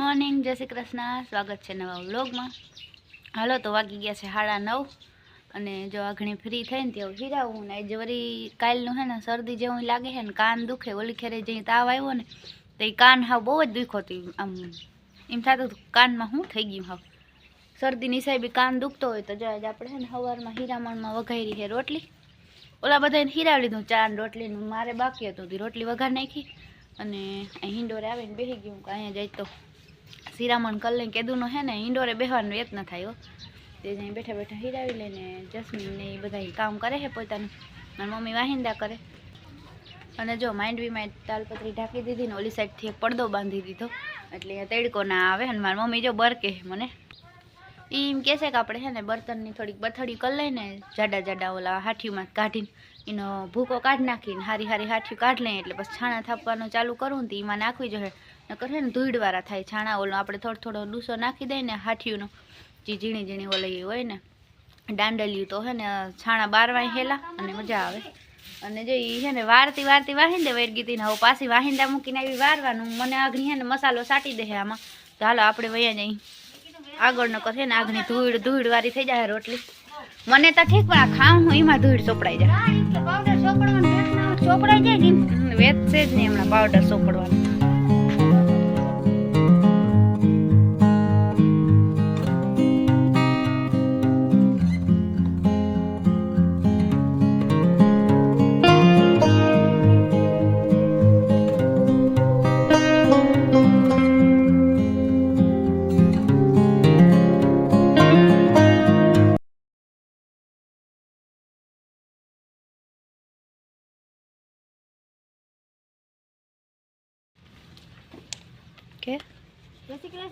Morning જય શ્રી કૃષ્ણ. સ્વાગત છે નવા વ્લોગમાં. હાલો, તો વાગી ગયા છે સાડા નવ અને જો આ ઘણી ફ્રી થઈને ત્યાં હિરાવું ને આજે વળી કાલનું હે ને શરદી જેવું લાગે છે ને કાન દુખે ઓલી ખેરે જઈ તાવ આવ્યો ને, તો એ કાન હાવ બહુ જ દુખો હતી આમ, એમ થતું હતું, કાનમાં શું થઈ ગયું હાવ? શરદી નિસાઈ બી કાન દુખતો હોય તો જો આપણે છે ને સવારમાં હીરામણમાં વઘારી છે રોટલી. ઓલા બધાને હીરાવી લીધું, ચા રોટલી મારે બાકી હતું રોટલી વઘાર નાખી અને અહીં હિંડોરે આવીને બેસી ગયું. કે અહીંયા જાય તો શિરામણ કરી લઈને કેદુનો હે ને ઇન્ડોરે બેહવાનો વેત ન થાય તે જઈ બેઠા બેઠા હીરાવી લઈને જસ્મીન ને એ બધા કામ કરે છે પોતાનું. મારી મમ્મી વાહિંદા કરે. અને જો માંડવીમાં તાલપત્રી ઢાંકી દીધી ને ઓલી સાઈડથી એક પડદો બાંધી દીધો. એટલે અહીંયા તડકો ના આવે અને મારી મમ્મી જો બર કહે મને. ઈ એમ કહે છે કે આપણે છે ને બર્તનની થોડીક બથડી કરી લઈને જાડા જાડા ઓલા હાઠીમાં કાઢીને એનો ભૂકો કાઢી નાખીને, હારી હારી હાઠી કાઢી લઈએ એટલે પછી છાણા થાપવાનું ચાલુ કરું તો એમાં નાખવી જોઈએ. નકર છે ને ધૂળવાળા થાય છાણા ઓલો આપણે થોડો થોડો ડૂસો નાખી દઈએ ને હાથીયુંનો જે ઝીણી ઝીણી ઓલી હોય ને દાંડલિયું તો છે ને છાણા બારવાય હેલા અને મજા આવે. અને જો એ છે ને વારતી વારતી વાહીને દે વૈરગીતીને. હવે પાછી વાહિંદા મૂકીને આવી વારવાનું. મને આગળ છે ને મસાલો સાટી દે આમાં. તો હાલો આપણે વયા જઈ. આગળ ન કરે ને આગની ધૂળ ધૂળ વારી થઈ જાય રોટલી. મને તો ઠીક પણ આ ખાઉં હું એમાં ધૂળ ચોપડાઈ જાય. ચોપડાઈ જાય ને હમ, જ નહીં હમણાં પાવડર ચોપડવાનું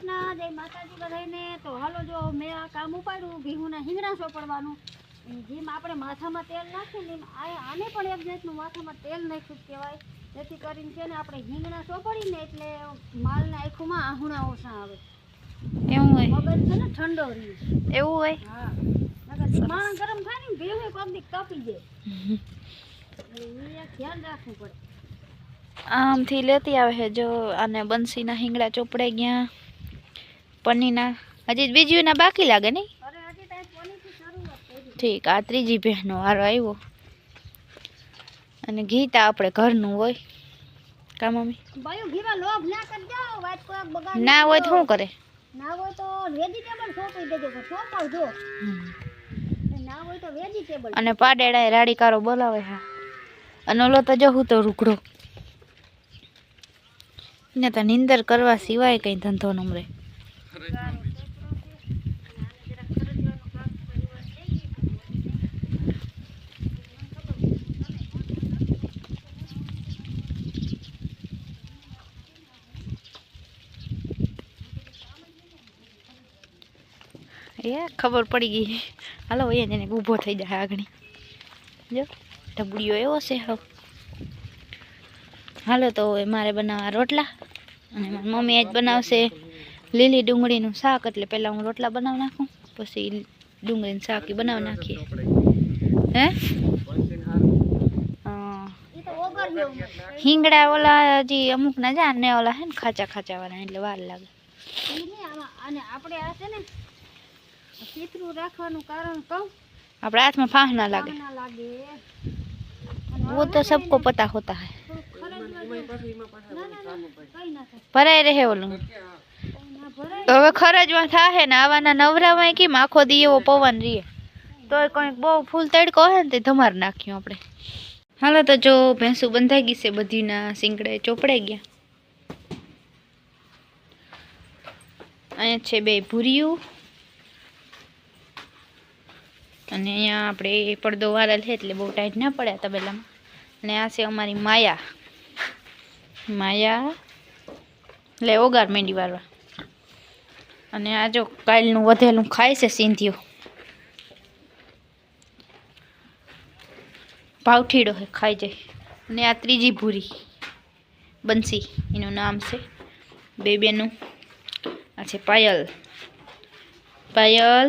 કૃષ્ણ જય માતાજી બધાને તો હાલો જો મેં આ કામ ઉપાડ્યું ભીહુના હિંગણા ચોપડવાનું જેમ આપણે માથામાં તેલ નાખીએ ને આને પણ એક જાતનું માથામાં તેલ નાખ્યું કહેવાય. જેથી કરીને છે ને આપણે હિંગણા ચોપડીને એટલે માલના આંખોમાં આહુણા ઓછા આવે એવું હોય. મગજ છે ને ઠંડો રહે. એવું હોય? હા. માણસ ગરમ થાય ને ભીહું કોક દી તપી જાય ઈ ધ્યાન રાખવું પડે. આમથી લેતી આવે છે. જો અને બંસીના હિંગડા ચોપડે ગયા. પનીરના. હજી બીજું ના બાકી લાગે નહીં? ઠીક આ ત્રીજી બહેનો વારો આવ્યો. અને ઘી તો આપણે ઘરનું હોય. કા મમ્મી? ના હોય તો શું કરે? ના હોય તો વેજીટેબલ સોંપી દેજો સોંપાવજો ના હોય તો વેજીટેબલ અને પાડેડા રાડી કારો બોલાવે હા અને ઓલો તો જો હું તો રૂકડો ને તો નિંદર કરવા સિવાય કઈ ધંધો નમરે. એ ખબર પડી ગઈ. હાલો એ જઈને ઊભો થઈ જાય આગળ. જો ઢબડીઓ એવો છે હવે. હાલો, તો મારે બનાવવા રોટલા અને મારી મમ્મી આજ બનાવશે. લીલી ડુંગળીનું શાક એટલે પહેલાં હું રોટલા બનાવી નાખું પછી ડુંગળીનું શાક ઈ બનાવી નાખીએ હે હા. ઈ તો ઓગર જેવું હિંગડા ઓલા હજી અમુક ના જા ને ઓલા હે ને ખાચા ખાચા વાળા એટલે વાર લાગે ઈ નહીં આમાં અને આપણે આ છે ને ચીતરું રાખવાનું કારણ કહું આપણા હાથમાં ફાંસ ના લાગે ના લાગે वो तो सबको पता होता है થોડુંક ખરજવા ના ના હવે ખરજમાં થાય ને આવાના નવરામાં કેમ આખો દી એવો પવન રહીએ તોય કંઈક બહુ ફૂલ તડકો હોય ને તે ધમાર નાખ્યું આપણે. હાલો તો જો ભેંસું બંધાઈ ગઈ છે બધીના સિંગડે ચોપડાઈ ગયા. અહીંયા છે બે ભૂરિયું અને અહીંયા આપણે એ પડદો વાળેલ છે એટલે બહુ ટાઈટ ના પડે આ તબેલામાં. અને આ છે અમારી માયા. માયા. એટલે ઓગાર મેંડી વાળવા. અને આ જો કાલનું વધેલું ખાય છે સિંધીઓ ભાવઠીડો હે, ખાઈ જાય અને આ ત્રીજી ભૂરી, બંસી, એનું નામ છે બે બેનું આ છે પાયલ. પાયલ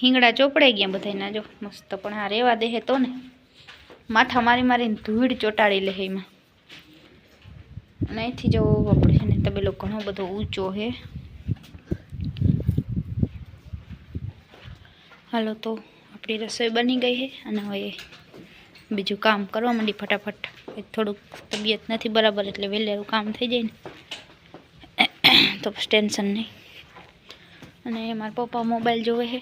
હિંગડા ચોપડાઈ ગયા બધાયના જો, મસ્ત પણ આ રેવા દે તો ને. માથા મારી મારીને ધૂળ ચોટાડી લે એમાં. અને અહીંથી જો આપણે છે તબેલો ઘણો બધો ઊંચો છે હાલો તો આપણી રસોઈ બની ગઈ છે અને હવે બીજું કામ કરવા માંડી ફટાફટ. થોડુંક તબિયત નથી બરાબર એટલે વહેલેરું કામ થઈ જાય ને. તો ટેન્શન નહીં. અને મારા પપ્પા મોબાઈલ જોવે છે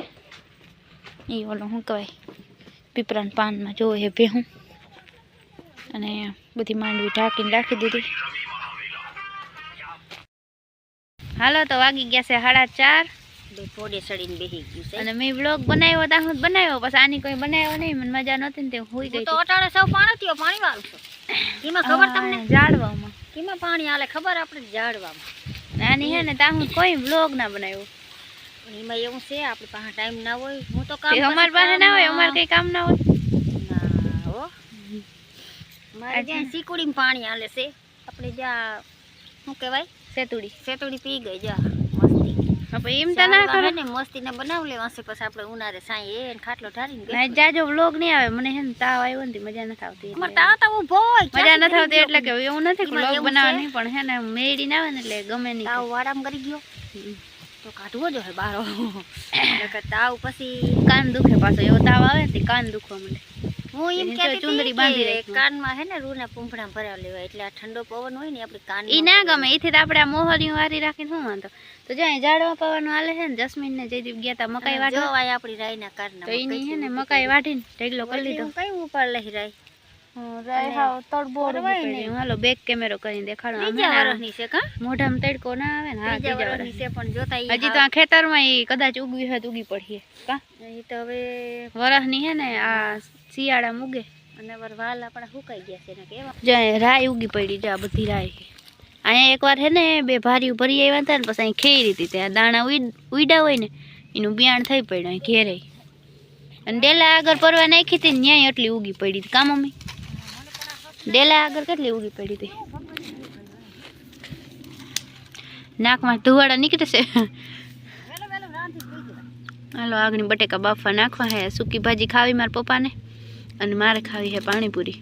એ ઓલો શું કહેવાય? પીપરાન પાનમાં જોવે છે ભેહું. અને બધી માંડવી ઢાંકીને રાખી દીધી. હાલો તો વાગી ગયા છે સાડા ચાર. ફોડે સડીને બેસી ગયું છે. અને મેં બ્લોગ બનાવ્યો હું બનાવ્યો પછી આની કોઈ બનાવ્યો નહીં મને મજા નહોતી ને તે હોઈ ગઈ તો અટાણે સૌ પાણી થયો પાણી વાળું છું. એમાં ખબર તમને? ઝાડવામાં કેમાં પાણી આલે ખબર આપણે ઝાડવામાં આની હે ને તા હું કોઈ બ્લોગ ના બનાવ્યો. એમાં એવું છે આપણે પાસે ટાઈમ ના હોય. હું તો તે અમાર પાસે ના હોય અમારે કઈ કામ ના હોય. ના હો. મારે. જ્યાં સિકુડીમાં પાણી આલે છે આપણે જ્યાં શું કહેવાય? સેતુડી. સેતુડી પી ગઈ જા મસ્તી. હવે એમ તો ના કરો. ને મસ્તી ને બનાવ લેવા છે પછી આપણે ઉનારે સાંઈ એ ખાટલો ઢારીને ના જાજો બ્લોગ નહીં આવે મને તાવ આવ્યો ને મજા નથી આવતી. અમાર એટલે. તા તા હોય મજા નથી આવતી એટલે કે એવું નથી એવું બનાવવાની પણ હે ને આવે ને એટલે ગમે નહીં તાવ આરામ કરી ગયો. તો કાઢવો જો હે બારો. તાવ પછી કાન દુખે પાછો એવો તાવ આવે ને કાન દુખવા માંડે. હું એમ ચુંદડી બાંધી રાખી. કાનમાં હે ને રૂના પૂંફડા ભરાવ લેવા એટલે આ ઠંડો પવન હોય ને આપણે કાન ઈ ના ગમે. એથી તો આપણે આ મોહરીયું વારી રાખીને શું વાંધો? તો જો અહીં ઝાડવા પવન હાલે છે ને જસ્મીન ને જયદીપ ગયા તા મકાઈ વાટવા જવાય આપણી રાયના કારના તો એની હે ને મકાઈ વાટીને ઢગલો કરી લીધો. કઈ ઉપર લઈ રાય? હાલો બેક કેમેરો કરીને દેખાડો. મોઢામાં તડકો ના આવે ને? હા બીજા બીજા વર્ષની વરસની. છે પણ જોતા હજી તો આ ખેતરમાં એ કદાચ ઉગવી હોય તો ઉગી પડીએ. કા? તો હવે વરસની હે ને આ શિયાળામાં ઉગે. અને વાલ આપણા સુકાઈ ગયા છે ને કેવા? જો રાય ઉગી પડી જો આ બધી રાય. અહીંયા એકવાર હે ને બે ભારી ભરી આવ્યા હતા ને પછી અહીં ખેરી હતી. ત્યાં દાણા ઉઈડ- ઉઈડા હોય ને એનું બિયાણ થઈ પડ્યું અહીં ઘેરે અને ડેલા આગળ પરવા નાખી હતી ને ન્યાય એટલી ઉગી પડી હતી. કા મમ્મી? ડેલા આગળ કેટલી ઉગી પડી હતી? નાકમાં ધુવાડા નીકળે છે? વેલો વેલો રાંધી પી જવાય હાલો આગની બટેકા બાફા નાખવા હે. સૂકી ભાજી ખાવી મારા પપ્પાને અને મારે ખાવી હે પાણીપુરી.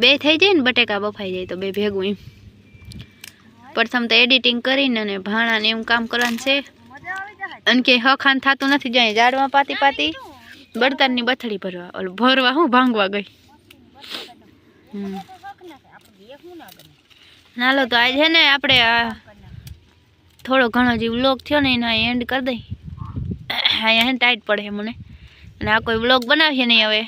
બે થઈ જાય ને બટેકા બફાઈ જાય તો બે ભેગું એમ. પ્રથમ તો એડિટિંગ કરીને અને ભાણા ને એવું કામ કરવાનું છે. અને કે હખાન થતું નથી, જાય ઝાડમાં પાતી પાતી બળતણની બથડી ભરવા ઓલું ભરવા હું ભાંગવા ગઈ. તો નાલો તો આજ ને આપણે આ થોડો ઘણો જે વ્લોગ થયો ને એનો એન્ડ કરી દઈ. અહીંયા ટાઈટ પડે મને. અને આ કોઈ વ્લોગ બનાવશે નહીં હવે.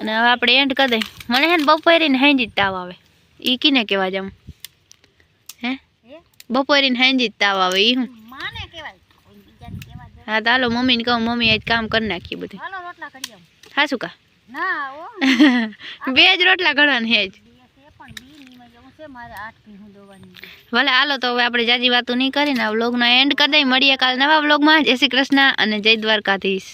અને હવે આપણે એન્ડ કરી દઈ. મને હે ને બપોરીને હાંજી જ તાવ આવે. એ કીને કહેવા જામ હે? બપોરીને હાંજી જ તાવ આવે એ હું. હા તો હાલો મમ્મીને કહું મમ્મી આજ કામ કરી નાખીએ બધું. હા શું કા બે જ રોટલા ઘડવાની હેજ ભલે હાલો તો હવે આપણે જાજી વાતો નહીં કરીને આ વ્લોગનો એન્ડ કરી દઈએ મળીએ કાલ નવા વ્લોગમાં જય શ્રી કૃષ્ણ અને જય દ્વારકાધીશ.